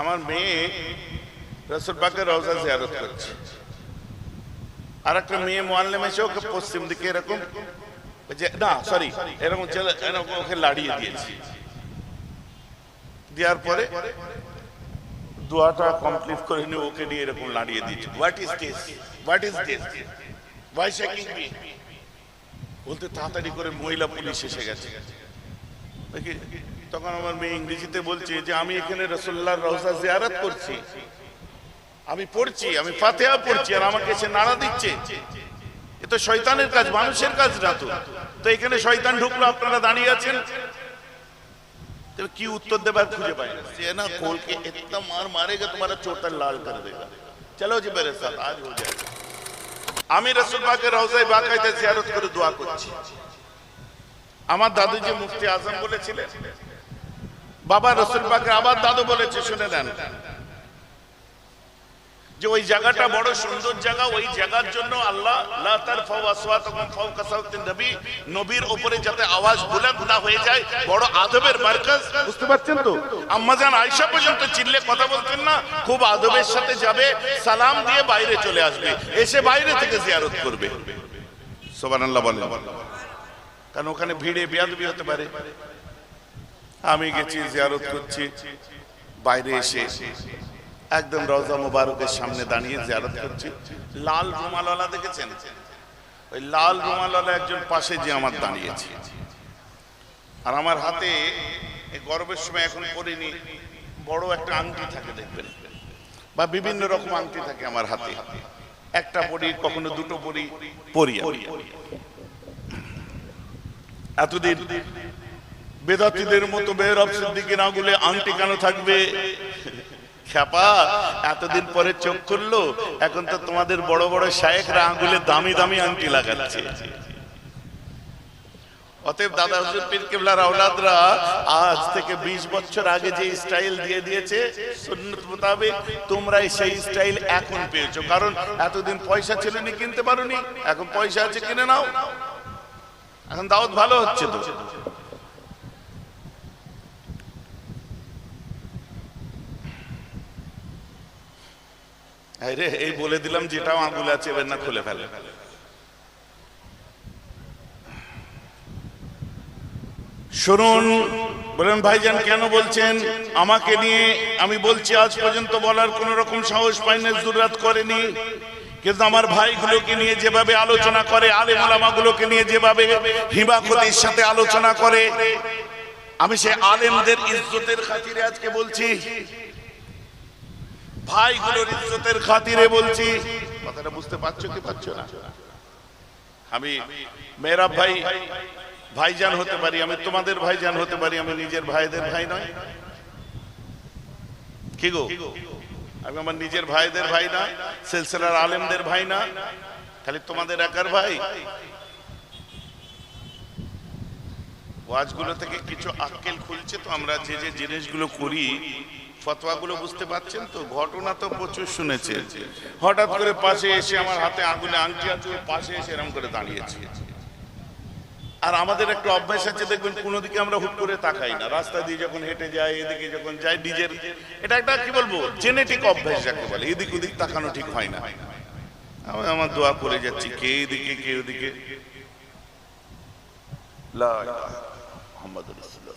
আমার মেয়ে রসুল পাকের রওজা জিয়ারত করছে। আর একটা মেয়ে মোয়াল্লেম ওকে পশ্চিম দিকে এরকম যে, না সরি এরকম এরকম ওকে লাড়িয়ে দিয়েছি। দেওয়ার পরে দোয়াটা কমপ্লিট করে নিয়ে ওকে নিয়ে এরকম লাড়িয়ে দিয়েছি। What is this what is this why shaking me বলতে তাড়াতাড়ি করে মহিলা পুলিশ এসে গেছে। তখন আমার মেয়ে ইংরেজিতে বলছে যে, আমি এখানে রসোল্লার রহসা জিয়ারত করছি। আমি পড়ছি, আমি ফাতেহা পড়ছি আর আমাকে সে নাড়া দিচ্ছে। এ তো শয়তানের কাজ, মানুষের কাজ না তো তো এখানে শয়তান ঢুকলো, আপনারা দাঁড়িয়ে আছেন? কি উত্তর দেবার খুঁজে পায় সে না কোলকে মার তোমার লাল চলো জি মেরে সাথ, আজ হয়ে যায়। আমি রসুল পাকের রওজায় বাকায়দা জিয়ারত করে দোয়া করছি। আমার দাদু যে মুফতি আজম বলেছিলেন বাবা রসুল পাকের আবার দাদু বলেছে, শুনে নেন। যে ওই জায়গাটা বড় সুন্দর জায়গা, ওই জায়গার জন্য আল্লাহ নবীর উপরে যাতে আওয়াজ বুলন্দ না হয়ে যায়, বড় আদবের মার্কাজ। বুঝতে পারছেন তো? আম্মাজান আয়েশা পর্যন্ত চিল্লে কথা বলতেন না, খুব আদবের সাথে যাবে, সালাম দিয়ে বাইরে চলে আসবে, এসে বাইরে থেকে জিয়ারত করবে। সুবহানাল্লাহ বলেন। কারণ ওখানে ভিড়ে, বিয়াদবি হতে পারে। আমি গেছি জিয়ারত করছি। বাইরে এসে একদম রওজা মুবারকের সামনে দাঁড়িয়ে জিয়ারত করছি। লাল রুমালওয়ালা দেখেছেন? ওই লাল রুমালওয়ালা একজন পাশে যে আমার দাঁড়িয়েছে। আর আমার হাতে এই গরমের সময় এখন পরিনি বড় একটা আংটি থাকে দেখবেন। বা বিভিন্ন রকম আংটি থাকে আমার হাতে। একটা পরি, কখনো দুটো পরি পরি। এতদিন বেদাতিদের মতো বেহরব সিদ্দিকের আঙুলে আংটি কেন থাকবে? খ্যাপা, এতদিন পরে চোখ খুললো, এখন তো তোমাদের বড় বড় শায়েকরা আঙ্গুলে দামি দামি আংটি লাগাচ্ছে। অতএব দাদা হুজুর, পীর কেবলার আওলাদরা আজ থেকে ২০ বছর আগে যে স্টাইল দিয়ে দিয়েছে, সুন্নত মোতাবেক তোমরা সেই স্টাইল এখন পেয়েছ। কারণ এতদিন পয়সা ছিল নি কিনতে পারোনি, এখন পয়সা আছে, কিনে নাও। এখন দাওয়াত ভালো হচ্ছে তো। রে এই বলে দিলাম যেটাও আঙুলে আছে, এবার না খুলে ফেলে। শুনুন, বলেন ভাইজান, কেন বলছেন? আমাকে নিয়ে আমি বলছি, আজ পর্যন্ত বলার কোন রকম সাহস পাইনি জুরাত করেনি। কিন্তু আমার ভাইগুলোকে নিয়ে যেভাবে আলোচনা করে আলেম আলামাগুলোকে নিয়ে যেভাবে হিমাকতির সাথে আলোচনা করে, আমি সে আলেমদের ইজ্জতের খাতিরে আজকে বলছি ভাইগুলোর ইজ্জতের খাতিরে বলছি। কথাটা বুঝতে পারছ কি পারছ না? আমি মেরা ভাই, ভাইজান হতে পারি, আমি তোমাদের ভাইজান হতে পারি, আমি নিজের ভাইদের ভাই নয়। কি গো? আমি আমার নিজের ভাইদের ভাই না, সিলসিলার আলেমদের ভাই না, খালি তোমাদের একার ভাই। ওয়াজগুলো থেকে কিছু আক্কেল খুলছে তো আমরা যে যে জিনিসগুলো করি ফতোয়াগুলো বুঝতে পারছেন তো? ঘটনা তো প্রচুর শুনেছে। হঠাৎ করে পাশে এসে আমার হাতে আঙ্গুলে আংটি আছে পাশে এসে এরম করে দাঁড়িয়েছে। আর আমাদের একটা অভ্যাস আছে, দেখবেন কোনো দিকে আমরা হুট করে তাকাই না। রাস্তা দিয়ে যখন হেঁটে যাই, এদিকে যখন যাই, নিজের এটা একটা কি বলব? জেনেটিক অভ্যাস যাকে বলে। এদিক ওদিক তাকানো ঠিক হয় না। আমি আমার দোয়া করে যাচ্ছি, কে এদিকে, কে ওদিকে। লা ইলাহা মুহাম্মাদুর রাসূলুল্লাহ।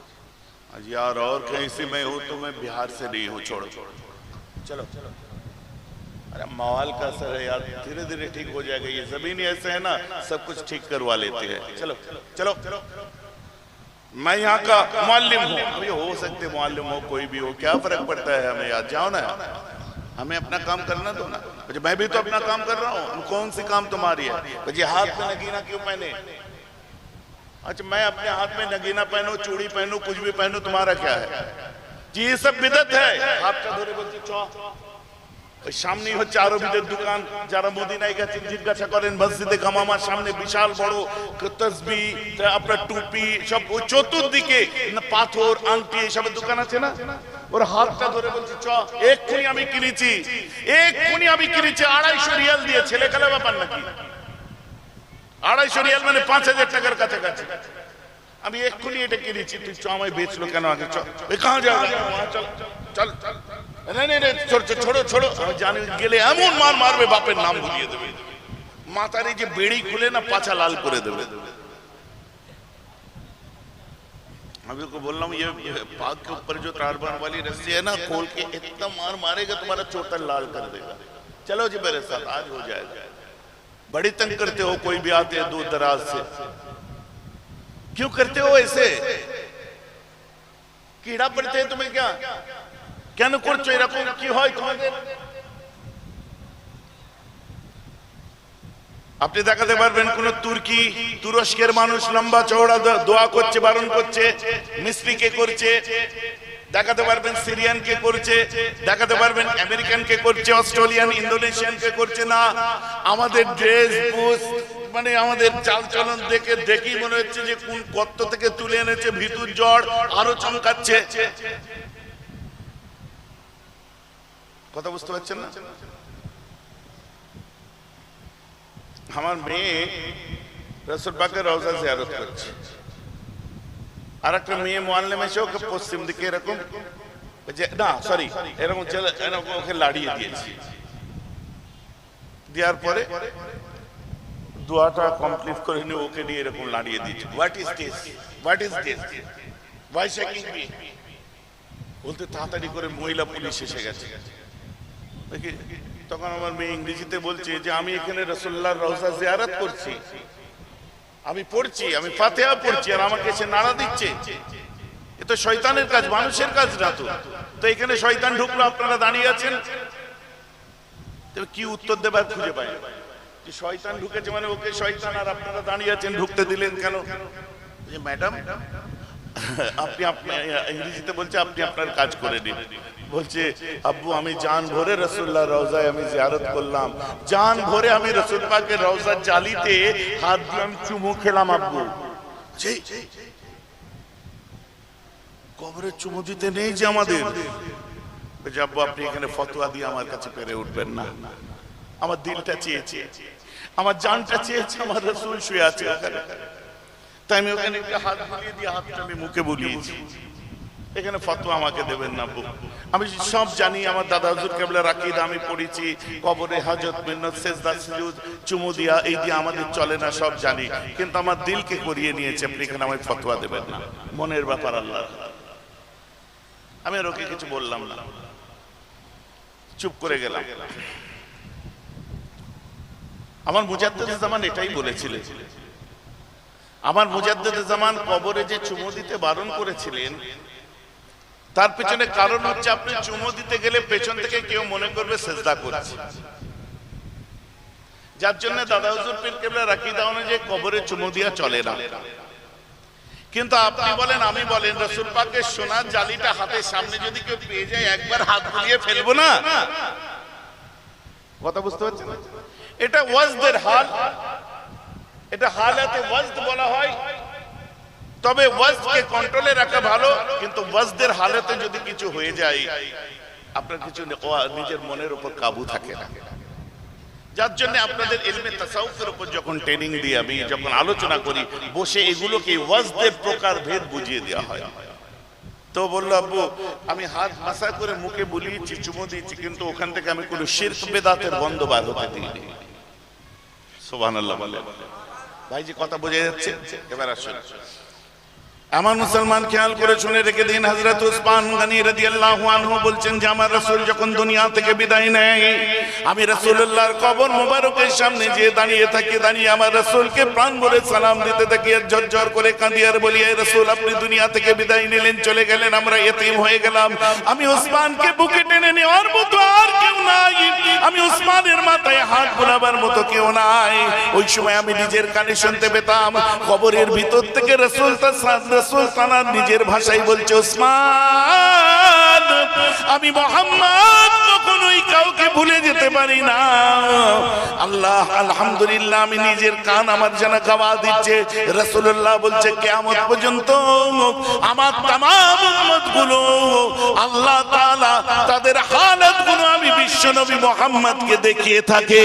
यार और कहीं से मैं हूँ तो मैं बिहार से नहीं हूँ, छोड़ो। चलो। अरे माहौल का असर है यार धीरे धीरे ठीक हो जाएगा, ये ज़मीन ऐसे है ना, सब कुछ ठीक करवा लेते हैं। चलो चलो। मैं यहाँ का मुअल्लिम हूँ। अभी हो सकते मुअल्लिम हो, कोई भी हो, क्या फ़र्क पड़ता है हमें यार? जाओ ना। हमें अपना काम करना दो ना। मुझे मैं भी तो अपना काम कर रहा हूँ। कौन सी काम तुम्हारी है? मुझे हाथ में नगीना क्यों पहने? अच्छा मैं अपने हाथ में नगीना पहनूं चूड़ी पहनूं कुछ भी पहनूं तुम्हारा क्या है যে সব বিদত হ্যায় হাতটা ধরে বলছি চ ওই সামনেই হচ্ছে আরবিদের দোকান যারা মদিনায় গেছেন জিজ্ঞাসা করেন মসজিদে গামামার সামনে বিশাল বড় তসবি আপনার টুপি সব ওই চতুর্দিকে না পাথর আংটি এসবের দোকান আছে না ওর হাতটা ধরে বলছি চ এক্ষুনি আমি কিনেছি এক্ষুনি আমি কিনেছি আড়াইশো রিয়াল দিয়ে ছেলে খেলা ব্যাপার নাকি আড়াইশো রিয়াল মানে পাঁচ হাজার টাকার কাছাকাছি আমি এক্ষুনি এটা কিনেছি তুই চ আমায় বেচলো কেন আগে চ এ কাহা যাও চল চল চল না না না ছোড় ছোড়ো ছোড়ো আমি জানি গেলে এমন মার মারবে বাপের নাম ভুলিয়ে দেবে মাথার এই যে বেড়ি খুলে না পাছা লাল করে দেবে अभी को बोल रहा हूँ ये ये पाग के ऊपर जो त्रारबान वाली रस्सी है ना खोल के इतना मार मारेगा तुम्हारा चोटा लाल कर देगा चलो जी मेरे साथ आज हो जाएगा बड़ी तंग करते हो कोई भी आते हैं दूर दराज से क्यों करते हो ऐसे कीड़ा पड़ते हैं तुम्हें क्या কেন করছো এরকম কি হয় তোমাদের আপনি দেখাতে পারবেন কোন তুর্কি তুরস্কের মানুষ লম্বা চওড়া দ- দোয়া করছে বারণ করছে মিস্ত্রি কে করছে দেখাতে পারবেন সিরিয়ান কে করছে, দেখাতে পারবেন আমেরিকান কে করছে, অস্ট্রেলিয়ান, ইন্দোনেশিয়ান কে করছে না। আমাদের ড্রেস বুস মানে আমাদের চাল চালচলন দেখে দেখি মনে হচ্ছে যে কোন কত্ত থেকে তুলে এনেছে ভিতুর জ্বর, আরও চমকাচ্ছে। কথা বুঝতে পারছেন না? আমার মেয়ে রসুল পাকের রওজা জিয়ারত করছে। আর একটা মেয়ে মোয়াল্লেম এসে ওকে পশ্চিম দিকে এরকম না সরি এরকম এরকম ওকে লাড়িয়ে দিয়েছি। দেওয়ার পরে দোয়াটা কমপ্লিট করে নিয়ে ওকে নিয়ে এরকম লাড়িয়ে দিয়েছি। What is this what is this why shaking me বলতে তাড়াতাড়ি করে মহিলা পুলিশ এসে গেছে। তখন আমার মেয়ে ইংরেজিতে বলছে যে, আমি এখানে রসুল্লাহর রওজা জিয়ারত করছি। আমি পড়ছি, আমি ফাতেহা পড়ছি, আর আমাকে এসে নাড়া দিচ্ছে। এ তো শয়তানের কাজ, মানুষের কাজ না তো তো এখানে শয়তান ঢুকলো, আপনারা দাঁড়িয়ে আছেন? কি উত্তর দেবার খুঁজে পাই? যে শয়তান ঢুকেছে মানে ওকে শয়তান, আর আপনারা দাঁড়িয়ে আছেন, ঢুকতে দিলেন কেন? ম্যাডাম আপনি আপনি ইংরেজিতে বলছে, আপনি আপনার কাজ করে নিন বলছে, আব্বু, আমি জান ভরে রসুল্লাহ রওজায় আমি জিয়ারত করলাম। জান ভরে আমি রসুল পাকের রওজার জালিতে হাত দিয়ে আমি চুমু খেলাম, আব্বু। কবরে চুমু দিতে নেই যে আমাদের। আব্বু, আপনি এখানে ফতোয়া দিয়ে আমার কাছে পেরে উঠবেন না। আমার দিলটা চেয়েছে। আমার জানটা চেয়েছে, আমার রসুল শুয়ে আছে ওখানে। তাই আমি ওখানে একটা হাত বুলিয়ে দিয়ে হাতটা আমি মুখে বুলিয়েছি। এখানে ফতোয়া আমাকে দেবেন না। আমি সব জানি, আমার দাদা হুজুর কেবলা রাকিদ আমি পড়েছি কবরে হাজত মিন্নত, সেজদা, সুজুদ, চুমু দিয়া, এই দিয়ে আমাদের চলে না, সব জানি। কিন্তু আমার দিলকে করিয়ে নিয়েছে, আপনি এখানে আমায় ফতোয়া দেবেন না। মনের ব্যাপার আল্লাহ আমি আর ওকে কিছু বললাম না। চুপ করে গেলাম। আমার মুজাদ্দেদ জামান এটাই বলেছিলেন। আমার জামান কবরে যে চুমু দিতে বারণ করেছিলেন, তার পেছনে কারণ হচ্ছে আপনি চুমো দিতে গেলে পেছন থেকে কেউ মনে করবে সেজদা করছে। যার জন্য দাদা হুজুর পীর কেবলা রাখি দাও যে কবরে চুমো দিয়া চলে না। কিন্তু আপনি বলেন, আমি বলেন, রসুল পাকের সোনার জালিটা হাতের সামনে যদি কেউ পেয়ে যায়, একবার হাত বুলিয়ে ফেলব না? কথা বুঝতে পারছেন? এটা ওয়াজদের হাল। এটা হালাতে ওয়াজদ বলা হয়। তবে ওয়াজকে কন্ট্রোলে রাখা ভালো, কিন্তু ওয়াজদের হালাতে যদি কিছু হয়ে যায়, আপনার কিছু নিজের মনের উপর কাবু থাকে না। যার জন্য আপনাদের ইলমে তাসাউফের উপর যখন ট্রেনিং দিই আমি, যখন আলোচনা করি, বসে এগুলোকে ওয়াজদের প্রকার ভেদ বুঝিয়ে দেওয়া হয়। তো বলল, আব্বু, আমি হাত ভাষা করে মুখে বুলিয়েছি, চুমো দিয়েছি, কিন্তু ওখান থেকে আমি কোনো শির্ক বেদাতের বন্ধ বার হতে দিইনি। সোভান আল্লাহ বলে। ভাইজি কথা বোঝা যাচ্ছে এবার আসুন। আমার মুসলমান খেয়াল করে শুনে রেখে দিন, হযরত উসমান গনি রাদিয়াল্লাহু আনহু বলছেন যে, আমার রাসূল যখন দুনিয়া থেকে বিদায় নেয়, আমি রাসূলুল্লাহর কবর মোবারকের সামনে যে দাঁড়িয়ে থাকি, দাঁড়িয়ে আমার রাসূলকে প্রাণ ভরে সালাম দিতে থাকি ঝরঝর করে কাঁদি আর বলি, এই রাসূল, আপনি দুনিয়া থেকে বিদায় নিলেন, চলে গেলেন, আমরা এতিম হয়ে গেলাম। আমি উসমানকে বুকে টেনে নেওয়ার মতো আর কেউ নাই। আমি উসমানের মাথায় হাত বোলাবার মতো কেউ নাই। ওই সময় আমি নিজের কানে শুনতে পেতাম, কবরের ভিতর থেকে রসুল রসুল তানার নিজের ভাষায় বলছে, ওসমান, আমি মোহাম্মদ কখনোই কাউকে ভুলে যেতে পারি না। আল্লাহ, আলহামদুলিল্লাহ, আমি নিজের কান আমার যেন গাওয়া দিচ্ছে। রসুল্লাহ বলছে কেমন পর্যন্ত আমার তামগুলো আল্লাহ তাআলা তাদের হালতগুলো আমি বিশ্ব নবী মোহাম্মদকে দেখিয়ে থাকে।